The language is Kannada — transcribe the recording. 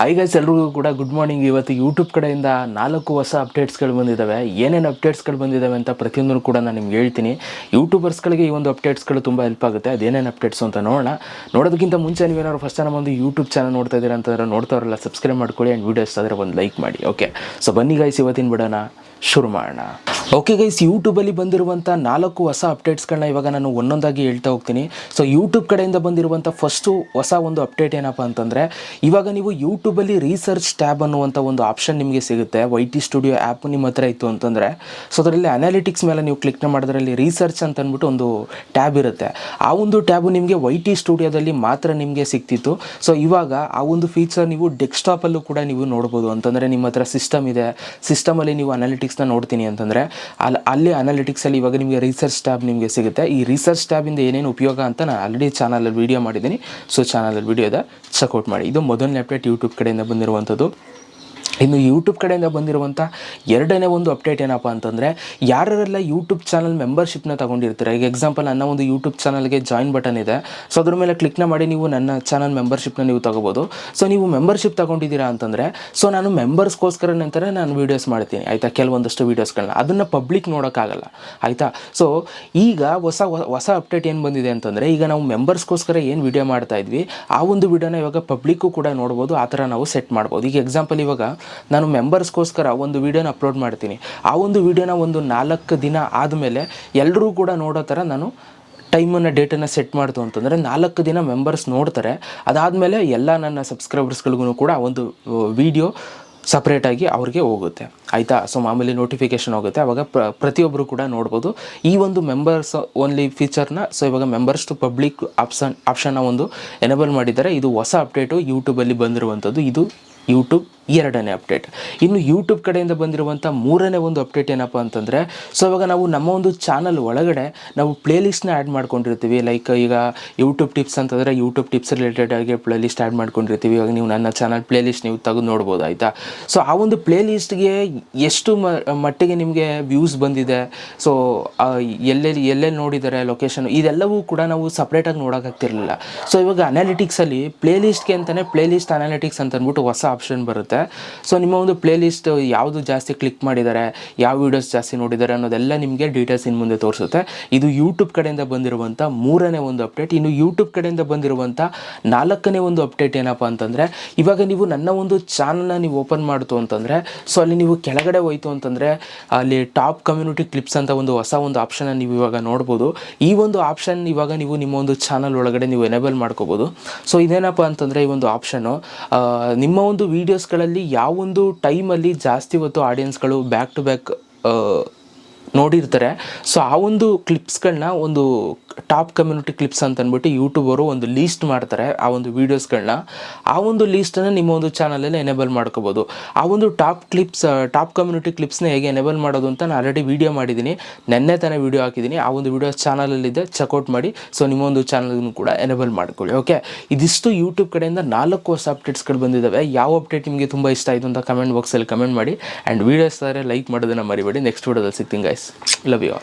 ಹೈ ಗೈಸ್ ಎಲ್ರಿಗೂ ಕೂಡ ಗುಡ್ ಮಾರ್ನಿಂಗ್ ಇವತ್ತು ಯೂಟ್ಯೂಬ್ ಕಡೆಯಿಂದ ನಾಲ್ಕು ಹೊಸ ಅಪ್ಡೇಟ್ಸ್ಗಳು ಬಂದಿದ್ದಾವೆ ಏನೇನು ಅಪ್ಡೇಟ್ಸ್ಗಳು ಬಂದಿದ್ದಾವೆ ಅಂತ ಪ್ರತಿಯೊಂದನ್ನು ಕೂಡ ನಾನು ನಿಮ್ಗೆ ಹೇಳ್ತೀನಿ. ಯೂಟ್ಯೂಬರ್ಸ್ಗಳಿಗೆ ಈ ಒಂದು ಅಪ್ಡೇಟ್ಸ್ಗಳು ತುಂಬ ಹೆಲ್ಪ್ ಆಗುತ್ತೆ. ಅದೇನೇನು ಅಪ್ಡೇಟ್ಸ್ ಅಂತ ನೋಡೋಣ. ನೋಡೋದಕ್ಕಿಂತ ಮುಂಚೆ ನೀವೇನಾದ್ರು ಫಸ್ಟ್ ನಮ್ಮ ಒಂದು ಯೂಟ್ಯೂಬ್ ಚಾನಲ್ ನೋಡ್ತಾ ಇದ್ದೀರಾ ಅಂತಂದ್ರೆ ನೋಡ್ತಾವ್ರಲ್ಲ ಸಬ್ಸ್ಕ್ರೈಬ್ ಮಾಡ್ಕೊಳ್ಳಿ ಆ್ಯಂಡ್ ವೀಡಿಯೋಸ್ ಆದರೆ ಒಂದು ಲೈಕ್ ಮಾಡಿ ಓಕೆ ಸೊ ಬನ್ನಿ ಗೈಸ್ ಇವತ್ತಿನ ಬಿಡೋಣ. ಶುರು ಮಾಡೋಣ. ಓಕೆ ಗೈಸ್ ಯೂಟ್ಯೂಬಲ್ಲಿ ಬಂದಿರುವಂಥ ನಾಲ್ಕು ಹೊಸ ಅಪ್ಡೇಟ್ಸ್ಗಳನ್ನ ಇವಾಗ ನಾನು ಒಂದೊಂದಾಗಿ ಹೇಳ್ತಾ ಹೋಗ್ತೀನಿ. ಸೊ ಯೂಟ್ಯೂಬ್ ಕಡೆಯಿಂದ ಬಂದಿರುವಂಥ ಫಸ್ಟು ಹೊಸ ಒಂದು ಅಪ್ಡೇಟ್ ಏನಪ್ಪ ಅಂತಂದರೆ, ಇವಾಗ ನೀವು ಯೂಟ್ಯೂಬಲ್ಲಿ ರೀಸರ್ಚ್ ಟ್ಯಾಬ್ ಅನ್ನುವಂಥ ಒಂದು ಆಪ್ಷನ್ ನಿಮಗೆ ಸಿಗುತ್ತೆ. ವೈ ಟಿ ಸ್ಟುಡಿಯೋ ಆ್ಯಪ್ ನಿಮ್ಮ ಹತ್ರ ಇತ್ತು ಅಂತಂದರೆ. ಸೊ ಅದರಲ್ಲಿ ಅನಾಲಿಟಿಕ್ಸ್ ಮೇಲೆ ನೀವು ಕ್ಲಿಕ್ ಮಾಡೋದ್ರಲ್ಲಿ ರೀಸರ್ಚ್ ಅಂತ ಅಂದ್ಬಿಟ್ಟು ಒಂದು ಟ್ಯಾಬ್ ಇರುತ್ತೆ. ಆ ಒಂದು ಟ್ಯಾಬು ನಿಮಗೆ ವೈ ಟಿ ಸ್ಟುಡಿಯೋದಲ್ಲಿ ಮಾತ್ರ ನಿಮಗೆ ಸಿಗ್ತಿತ್ತು ಸೊ ಇವಾಗ ಆ ಒಂದು ಫೀಚರ್ ನೀವು ಡೆಸ್ಕ್ಟಾಪಲ್ಲೂ ಕೂಡ ನೀವು ನೋಡ್ಬೋದು. ಅಂತಂದರೆ ನಿಮ್ಮ ಹತ್ರ ಸಿಸ್ಟಮ್ ಇದೆ. ಸಿಸ್ಟಮಲ್ಲಿ ನೀವು ಅನಾಲಿಟಿಕ್ಸ್ನ ನೋಡ್ತೀನಿ ಅಂತಂದರೆ ಅಲ್ಲಿ ಅಲ್ಲಿ ಅನಾಲಿಟಿಕ್ಸಲ್ಲಿ ಇವಾಗ ನಿಮಗೆ ರಿಸರ್ಚ್ ಟ್ಯಾಬ್ ನಿಮಗೆ ಸಿಗುತ್ತೆ. ಈ ರಿಸರ್ಚ್ ಟ್ಯಾಬಿಂದ ಏನೇನು ಉಪಯೋಗ ಅಂತ ನಾನು ಆಲ್ರೆಡಿ ಚಾನಲಲ್ಲಿ ವೀಡಿಯೋ ಮಾಡಿದ್ದೀನಿ. ಸೊ ಚಾನಲಲ್ಲಿ ವೀಡಿಯೋದ ಚೆಕ್ಔಟ್ ಮಾಡಿ. ಇದು ಮೊದಲನೇ ಅಪ್ಡೇಟ್ ಯೂಟ್ಯೂಬ್ ಕಡೆಯಿಂದ ಬಂದಿರುವಂಥದ್ದು. ಇನ್ನು ಯೂಟ್ಯೂಬ್ ಕಡೆಯಿಂದ ಬಂದಿರುವಂಥ ಎರಡನೇ ಒಂದು ಅಪ್ಡೇಟ್ ಏನಪ್ಪ ಅಂತಂದರೆ ಯಾರೆಲ್ಲ ಯೂಟ್ಯೂಬ್ ಚಾನಲ್ ಮೆಂಬರ್ಶಿಪ್ನ ತೊಗೊಂಡಿರ್ತಾರೆ? ಈಗ ಎಕ್ಸಾಂಪಲ್ ನನ್ನ ಒಂದು ಯೂಟ್ಯೂಬ್ ಚಾನಲ್ಗೆ ಜಾಯಿನ್ ಬಟನ್ ಇದೆ. ಸೊ ಅದ್ರ ಮೇಲೆ ಕ್ಲಿಕ್ನ ಮಾಡಿ ನೀವು ನನ್ನ ಚಾನಲ್ ಮೆಂಬರ್ಶಿಪ್ನ ನೀವು ತೊಗೋಬೋದು. ಸೊ ನೀವು ಮೆಂಬರ್ಶಿಪ್ ತೊಗೊಂಡಿದ್ದೀರಾ ಅಂತಂದರೆ ಸೊ ನಾನು ಮೆಂಬರ್ಸ್ಗೋಸ್ಕರ ನಂತರ ನಾನು ವೀಡಿಯೋಸ್ ಮಾಡ್ತೀನಿ. ಆಯಿತಾ? ಕೆಲವೊಂದಷ್ಟು ವೀಡಿಯೋಸ್ಗಳನ್ನ ಅದನ್ನು ಪಬ್ಲಿಕ್ ನೋಡೋಕ್ಕಾಗಲ್ಲ. ಆಯಿತಾ? ಸೊ ಈಗ ಹೊಸ ಹೊಸ ಅಪ್ಡೇಟ್ ಏನು ಬಂದಿದೆ ಅಂತಂದರೆ, ಈಗ ನಾವು ಮೆಂಬರ್ಸ್ಗೋಸ್ಕರ ಏನು ವೀಡಿಯೋ ಮಾಡ್ತಾ ಇದ್ವಿ, ಆ ಒಂದು ವೀಡಿಯೋನ ಇವಾಗ ಪಬ್ಲಿಕ್ಕು ಕೂಡ ನೋಡ್ಬೋದು, ಆ ಥರ ನಾವು ಸೆಟ್ ಮಾಡ್ಬೋದು. ಈಗ ಎಕ್ಸಾಂಪಲ್ ಇವಾಗ ನಾನು ಮೆಂಬರ್ಸ್ಗೋಸ್ಕರ ಒಂದು ವೀಡಿಯೋನ ಅಪ್ಲೋಡ್ ಮಾಡ್ತೀನಿ. ಆ ಒಂದು ವೀಡಿಯೋನ ಒಂದು ನಾಲ್ಕು ದಿನ ಆದಮೇಲೆ ಎಲ್ಲರೂ ಕೂಡ ನೋಡೋ ಥರ ನಾನು ಟೈಮನ್ನು, ಡೇಟನ್ನು ಸೆಟ್ ಮಾಡ್ತು ಅಂತಂದರೆ ನಾಲ್ಕು ದಿನ ಮೆಂಬರ್ಸ್ ನೋಡ್ತಾರೆ. ಅದಾದಮೇಲೆ ಎಲ್ಲ ನನ್ನ ಸಬ್ಸ್ಕ್ರೈಬರ್ಸ್ಗಳಿಗೂ ಕೂಡ ಒಂದು ವಿಡಿಯೋ ಸಪ್ರೇಟಾಗಿ ಅವ್ರಿಗೆ ಹೋಗುತ್ತೆ. ಆಯಿತಾ? ಸೊ ಮಾಮೂಲಿ ನೋಟಿಫಿಕೇಷನ್ ಹೋಗುತ್ತೆ. ಅವಾಗ ಪ್ರ ಪ್ರತಿಯೊಬ್ಬರು ಕೂಡ ನೋಡ್ಬೋದು. ಈ ಒಂದು ಮೆಂಬರ್ಸ್ ಓನ್ಲಿ ಫೀಚರ್ನ ಸೊ ಇವಾಗ ಮೆಂಬರ್ಸ್ ಟು ಪಬ್ಲಿಕ್ ಆಪ್ಷನ್ ಆಪ್ಷನ್ನ ಒಂದು ಎನೇಬಲ್ ಮಾಡಿದ್ದಾರೆ. ಇದು ಹೊಸ ಅಪ್ಡೇಟು ಯೂಟ್ಯೂಬಲ್ಲಿ ಬಂದಿರುವಂಥದ್ದು. ಇದು ಯೂಟ್ಯೂಬ್ ಎರಡನೇ ಅಪ್ಡೇಟ್ ಇನ್ನು ಯೂಟ್ಯೂಬ್ ಕಡೆಯಿಂದ ಬಂದಿರುವಂಥ ಮೂರನೇ ಒಂದು ಅಪ್ಡೇಟ್ ಏನಪ್ಪ ಅಂತಂದರೆ ಸೊ ಇವಾಗ ನಾವು ನಮ್ಮ ಒಂದು ಚಾನಲ್ ಒಳಗಡೆ ನಾವು ಪ್ಲೇಲಿಸ್ಟ್ನ ಆ್ಯಡ್ ಮಾಡ್ಕೊಂಡಿರ್ತೀವಿ. ಲೈಕ್ ಈಗ ಯೂಟ್ಯೂಬ್ ಟಿಪ್ಸ್ ಅಂತಂದರೆ ಯೂಟ್ಯೂಬ್ ಟಿಪ್ಸ್ ರಿಲೇಟೆಡ್ ಆಗಿ ಪ್ಲೇಲಿಸ್ಟ್ ಆ್ಯಡ್ ಮಾಡ್ಕೊಂಡಿರ್ತೀವಿ. ಇವಾಗ ನೀವು ನನ್ನ ಚಾನಲ್ ಪ್ಲೇಲಿಸ್ಟ್ ನೀವು ತೆಗೆದು ನೋಡ್ಬೋದು, ಆಯಿತಾ? ಸೊ ಆ ಒಂದು ಪ್ಲೇಲಿಸ್ಟ್ಗೆ ಎಷ್ಟು ಮಟ್ಟಿಗೆ ನಿಮಗೆ ವ್ಯೂಸ್ ಬಂದಿದೆ? ಸೊ ಎಲ್ಲೆಲ್ಲಿ ಎಲ್ಲೆಲ್ಲಿ ನೋಡಿದ್ದಾರೆ ಲೊಕೇಶನ್ ಇದೆಲ್ಲವೂ ಕೂಡ ನಾವು ಸಪ್ರೇಟಾಗಿ ನೋಡೋಕ್ಕಾಗ್ತಿರಲಿಲ್ಲ ಸೊ ಇವಾಗ ಅನಾಲಿಟಿಕ್ಸಲ್ಲಿ ಪ್ಲೇಲಿಸ್ಟ್ಗೆ ಅಂತಲೇ ಪ್ಲೇಲಿಸ್ಟ್ ಅನಾಲಿಟಿಕ್ಸ್ ಅಂತ ಅಂದ್ಬಿಟ್ಟು ಹೊಸ ಆಪ್ಷನ್ ಬರುತ್ತೆ. ಸೊ ನಿಮ್ಮ ಒಂದು ಪ್ಲೇಲಿಸ್ಟ್ ಯಾವುದು ಜಾಸ್ತಿ ಕ್ಲಿಕ್ ಮಾಡಿದ್ದಾರೆ ಯಾವ ವೀಡಿಯೋಸ್ ಜಾಸ್ತಿ ನೋಡಿದ್ದಾರೆ ಅನ್ನೋದೆಲ್ಲ ನಿಮಗೆ ಡೀಟೇಲ್ಸ್ ಇನ್ನು ಮುಂದೆ ತೋರಿಸುತ್ತೆ. ಇದು ಯೂಟ್ಯೂಬ್ ಕಡೆಯಿಂದ ಬಂದಿರುವಂಥ ಮೂರನೇ ಒಂದು ಅಪ್ಡೇಟ್ ಇನ್ನು ಯೂಟ್ಯೂಬ್ ಕಡೆಯಿಂದ ಬಂದಿರುವಂಥ ನಾಲ್ಕನೇ ಒಂದು ಅಪ್ಡೇಟ್ ಏನಪ್ಪ ಅಂತಂದರೆ, ಇವಾಗ ನೀವು ನನ್ನ ಒಂದು ಚಾನಲ್ನ ನೀವು ಓಪನ್ ಮಾಡ್ತು ಅಂತಂದರೆ ಸೊ ಅಲ್ಲಿ ನೀವು ಕೆಳಗಡೆ ಹೋಯ್ತು ಅಂತಂದರೆ, ಅಲ್ಲಿ ಟಾಪ್ ಕಮ್ಯುನಿಟಿ ಕ್ಲಿಪ್ಸ್ ಅಂತ ಒಂದು ಹೊಸ ಒಂದು ಆಪ್ಷನ್ ನೀವು ಇವಾಗ ನೋಡ್ಬೋದು. ಈ ಒಂದು ಆಪ್ಷನ್ ಇವಾಗ ನೀವು ನಿಮ್ಮ ಒಂದು ಚಾನಲ್ ಒಳಗಡೆ ನೀವು ಎನೇಬಲ್ ಮಾಡ್ಕೋಬೋದು. ಸೊ ಇದೇನಪ್ಪ ಅಂತಂದರೆ ಈ ಒಂದು ಆಪ್ಷನ್ನು ನಿಮ್ಮ ಒಂದು ವೀಡಿಯೋಸ್ಗಳಲ್ಲಿ ಯಾವೊಂದು ಟೈಮಲ್ಲಿ ಜಾಸ್ತಿ ಹೊತ್ತು ಆಡಿಯನ್ಸ್ಗಳು ಬ್ಯಾಕ್ ಟು ಬ್ಯಾಕ್ ನೋಡಿರ್ತಾರೆ. ಸೊ ಆ ಒಂದು ಕ್ಲಿಪ್ಸ್ಗಳನ್ನ ಒಂದು ಟಾಪ್ ಕಮ್ಯುನಿಟಿ ಕ್ಲಿಪ್ಸ್ ಅಂತ ಅಂದ್ಬಿಟ್ಟು ಯೂಟ್ಯೂಬರು ಒಂದು ಲೀಸ್ಟ್ ಮಾಡ್ತಾರೆ, ಆ ಒಂದು ವೀಡಿಯೋಸ್ಗಳನ್ನ ಆ ಒಂದು ಲೀಸ್ಟನ್ನು ನಿಮ್ಮ ಒಂದು ಚಾನಲಲ್ಲಿ ಎನೇಬಲ್ ಮಾಡ್ಕೋಬೋದು. ಆ ಒಂದು ಟಾಪ್ ಕ್ಲಿಪ್ಸ್ ಟಾಪ್ ಕಮ್ಯುನಿಟಿ ಕ್ಲಿಪ್ಸ್ನ ಹೇಗೆ ಎನೇಬಲ್ ಮಾಡೋದು ಅಂತ ನಾನು ಆಲ್ರೆಡಿ ವೀಡಿಯೋ ಮಾಡಿದ್ದೀನಿ. ನೆನ್ನೆ ತಾನೇ ವೀಡಿಯೋ ಹಾಕಿದ್ದೀನಿ. ಆ ಒಂದು ವೀಡಿಯೋ ಚಾನಲಲ್ಲಿದೆ ಚೆಕ್ಔಟ್ ಮಾಡಿ. ಸೊ ನಿಮ್ಮ ಒಂದು ಚಾನಲ್ಗೂ ಕೂಡ ಎನೇಬಲ್ ಮಾಡ್ಕೊಳ್ಳಿ ಓಕೆ ಇದಿಷ್ಟು ಯೂಟ್ಯೂಬ್ ಕಡೆಯಿಂದ ನಾಲ್ಕು ಹೊಸ ಅಪ್ಡೇಟ್ಸ್ಗಳು ಬಂದಿದ್ದಾವೆ ಯಾವ ಅಪ್ಡೇಟ್ ನಿಮಗೆ ತುಂಬ ಇಷ್ಟ ಆಯಿತು ಅಂತ ಕಮೆಂಟ್ ಬಾಕ್ಸಲ್ಲಿ ಕಮೆಂಟ್ ಮಾಡಿ. ಆ್ಯಂಡ್ ವೀಡಿಯೋಸ್ ಆದರೆ ಲೈಕ್ ಮಾಡೋದನ್ನು ಮರಿಬೇಡಿ. ನೆಕ್ಸ್ಟ್ ವೀಡಿಯೋದಲ್ಲಿ ಸಿಗ್ತೀನಿ ಗೈಸ್ Love you all.